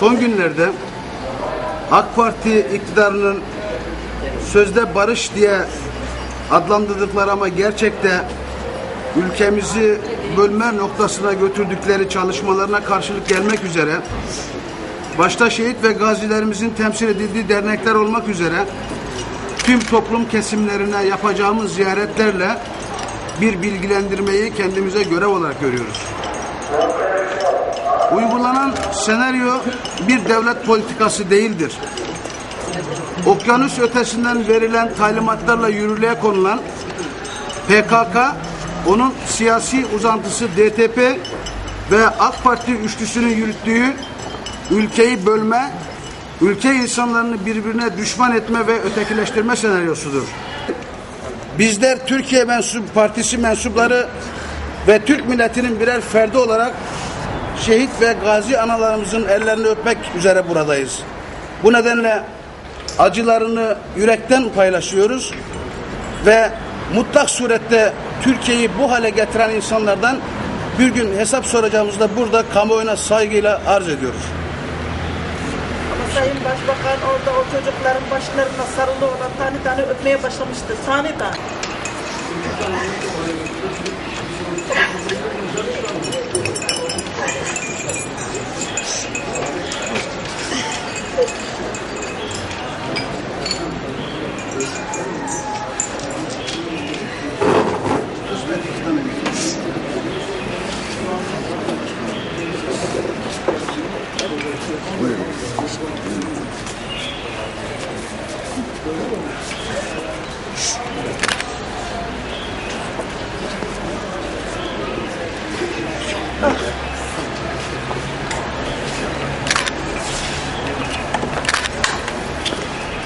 son günlerde AK Parti iktidarının sözde barış diye adlandırdıkları ama gerçekte ülkemizi bölme noktasına götürdükleri çalışmalarına karşılık gelmek üzere başta şehit ve gazilerimizin temsil edildiği dernekler olmak üzere tüm toplum kesimlerine yapacağımız ziyaretlerle bir bilgilendirmeyi kendimize görev olarak görüyoruz. Uygulanan senaryo bir devlet politikası değildir. Okyanus ötesinden verilen talimatlarla yürürlüğe konulan PKK, onun siyasi uzantısı DTP ve AK Parti üçlüsünün yürüttüğü ülkeyi bölme, ülke insanlarını birbirine düşman etme ve ötekileştirme senaryosudur. Bizler Türkiye mensup partisi mensupları ve Türk milletinin birer ferdi olarak şehit ve gazi analarımızın ellerini öpmek üzere buradayız. Bu nedenle acılarını yürekten paylaşıyoruz ve mutlak surette Türkiye'yi bu hale getiren insanlardan bir gün hesap soracağımızda burada kamuoyuna saygıyla arz ediyoruz. Ama Sayın Başbakan orada o çocukların başlarına sarılı olan tane tane öpmeye başlamıştı. Tane tane. 大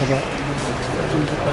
家，今天大，